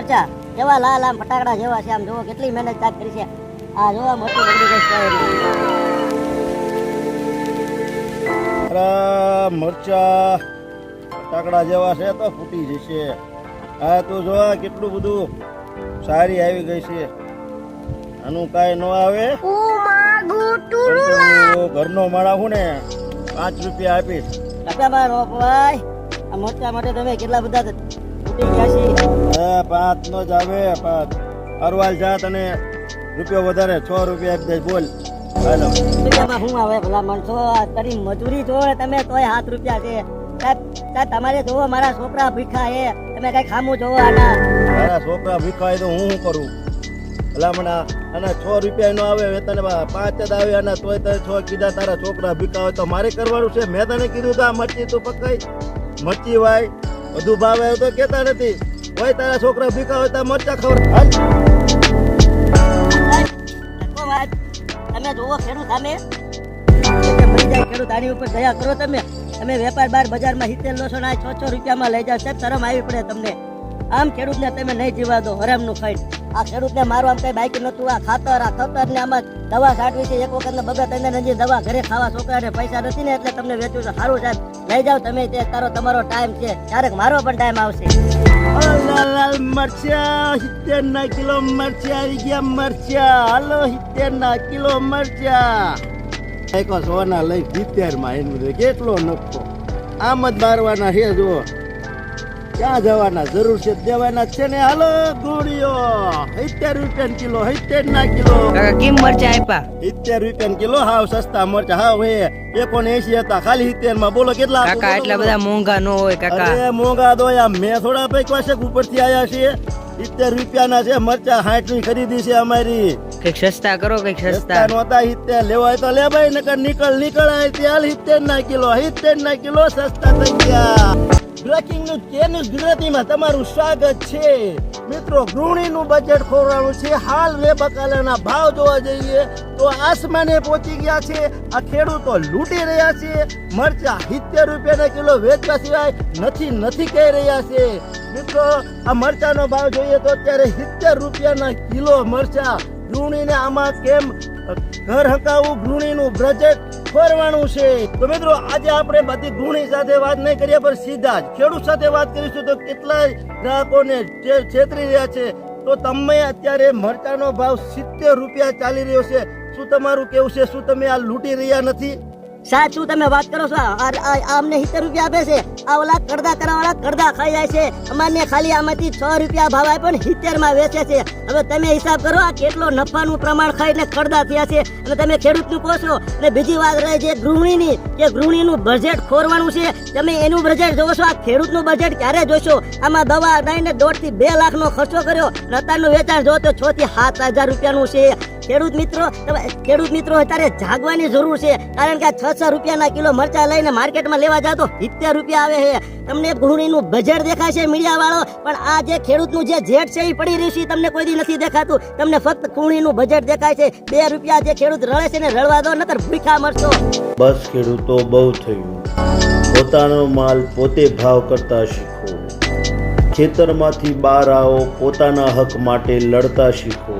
મરચા કેવા લાલ આમ ફટાકડા જેવા છે. આમ જુઓ કેટલી મહેનત તાક કરી છે. આ જોવા મોટી બગડી ગઈ છે મરચા ફટાકડા જેવા છે તો ફૂટી જશે. આ તું જો કેટલું બધું સારી આવી ગઈ છે. આનું કાંઈ ન આવે. ઘરનો માળા હું ને પાંચ રૂપિયા આપીશ. ટકા નો ભાઈ આ મોટા માટે તમે કેટલા બધા એ પાંચ નો જ આવે પાંચ. અરવાલ જા તને. રૂપિયો વધારે છ રૂપિયા આપી દઈશ બોલ. હાલો. શું આવે ભલા માણસો આ તારી મજૂરી જોવો તમે તોય સાત રૂપિયા છે. તમારે જોવો મારા છોકરા ભીખા છે. તમે કઈ ખામું જોવો આના. મારા છોકરા ભીખાય તો હું શું કરું? ભલામણા અને છ રૂપિયા નો આવે વેતન પાંચ જ આવે અને તોય તને છ કીધા તારા છોકરા ભીખા હોય તો મારે કરવાનું છે? મેં તને કીધું તો આ મરચી તું પકાઈ મરચી વાય. બધું ભાવે આવ્યો તો કેતા નથી. હોય તારા છોકરા ભીખા હોય તો મરચા ખબર હાલ. તમે જોવો ખેડૂત સામે. ખેડૂત આની ઉપર દયા કરો તમે. તમે વેપાર બાર બજારમાં સિત્તેર લોસો ના છ છ રૂપિયામાં લઈ જાઓ. સાહેબ શરમ આવી પડે તમને. આમ ખેડૂતને તમે નહીં જીવા દો હરામનું ખાઈ. આ ખેડૂતને મારવા કઈ બાઈક નતું આ ખાતર આ ખતર ને આમાં દવા છાંટવી છે. એક વખત બગા તને નજી દવા ઘરે ખાવા છોકરાને પૈસા નથી ને એટલે તમને વેચવું છે. સારું સાહેબ લઈ જાઓ તમે તે તારો તમારો ટાઈમ છે. ક્યારેક મારો પણ ટાઈમ આવશે. લાલ લાલ કિલો મરચા આવી ગયા મરચા. હાલો સિત્તેર ના કિલો મરચા. એક સોના લઈ સિત્તેરમાં એનું કેટલો નફો. આમ જ મારવાના છે જો ક્યાં જવાના? જરૂર છે દેવાના છે ને? હાલો ગોળીઓ. સિત્તેર રૂપિયા કિલો સિત્તેર ના કિલો. કાકા કેમ મરચા આપ્યા? સિત્તેર રૂપિયા કિલો હાવ સસ્તા મરચા. હાવ હે. એસી હતા. ખાલી સિત્તેરમાં બોલો કેટલા કાકા એટલા બધા મોંઘા નો હોય કાકા. અરે મોંઘા દોયા મેં થોડા પૈસા છે ઉપરથી આયા છે? સિત્તેર રૂપિયાના છે મરચા. સાઠની ખરીદી છે અમારી. કંઈક સસ્તા કરો કંઈક સસ્તા. નતા નહોતા સિત્તેર. લેવાય તો લે ભાઈ નકર નીકળ નીકળ આય ત્યાલ સિત્તેર ના કિલો સિત્તેર ના કિલો સસ્તા થઈ ગયા. બ્રેકિંગ ન્યૂઝ કે ગુજરાતીમાં તમારું સ્વાગત છે. મિત્રો, ગૃહિણીનું બજેટ ખોરવાનું છે. હાલ રે બકાલાના ભાવ જોવા જઈએ તો આસમાને પહોંચી ગયા છે. આ ખેડૂતો લૂંટી રહ્યા છે. મરચા સિત્તેર રૂપિયાના કિલો વેચવા સિવાય નથી નથી કહી રહ્યા છે. મિત્રો, આ મરચાનો ભાવ જોઈએ તો અત્યારે સિત્તેર રૂપિયાના કિલો મરચા ગૃહિણીને આમાં કેમ ઘર હકાવું? ગૃહિણીનું બજેટ ફરવાનું છે. તો મિત્રો, આજે આપણે બધી ગૃહિણી સાથે વાત નહીં કરીએ, પણ સીધા જ ખેડૂત સાથે વાત કરીશું. તો કેટલાય ગ્રાહકોને જે છેતરી રહ્યા છે, તો તમે અત્યારે મરચાનો ભાવ સિત્તેર રૂપિયા ચાલી રહ્યો છે. શું તમારું કેવું છે? શું તમે આ લૂંટી રહ્યા નથી? શું તમે વાત કરો છો. આમને સિત્તેર રૂપિયા આપે છે. આ ઓલા કડદા કરવાવાળા કડદા ખાઈ જાય છે. અમારને ખાલી આમાંથી છ રૂપિયા ભાવ આપ્યો ને માં વેચે છે. હવે તમે હિસાબ કરો આ કેટલો નફાનું પ્રમાણ ખાઈને કરદા થયા છે. અને તમે ખેડૂતનું કહો છો અને બીજી વાત રહે છે ગૃહિણીની, કે ગૃહિણીનું બજેટ ખોરવાનું છે. તમે એનું બજેટ જોવો છો. આ ખેડૂતનું બજેટ ક્યારે જોશો? આમાં દવા દઈને દોઢથી બે લાખ નો ખર્ચો કર્યો. અને અત્યારનું વેચાણ જોવો તો છ થી સાત હજાર રૂપિયાનું છે. ખેડૂત મિત્રો ખેડૂત મિત્રો અત્યારે જાગવાની જરૂર છે, કારણ કે છ છ રૂપિયાના કિલો મરચા લઈને માર્કેટમાં લેવા જાતો સિત્તેર રૂપિયા આવે છે. તમને ઘૂણીનું બજેટ દેખાય છે મીડિયા વાળો પણ આ જે ખેડૂતનું જે જેટ છે એ પડી રહ્યું છે તમને કોઈ દી નથી દેખાતું. તમને ફક્ત ગૃહિણીનું બજેટ દેખાય છે. બે રૂપિયા જે ખેડૂત રળે છે ને રળવા દો, નકર ભૂખા મરશો. બસ ખેડૂતો, બહુ થયું. પોતાનો માલ પોતે ભાવ કરતા શીખો. ખેતરમાંથી બહાર આવો, પોતાના હક માટે લડતા શીખો.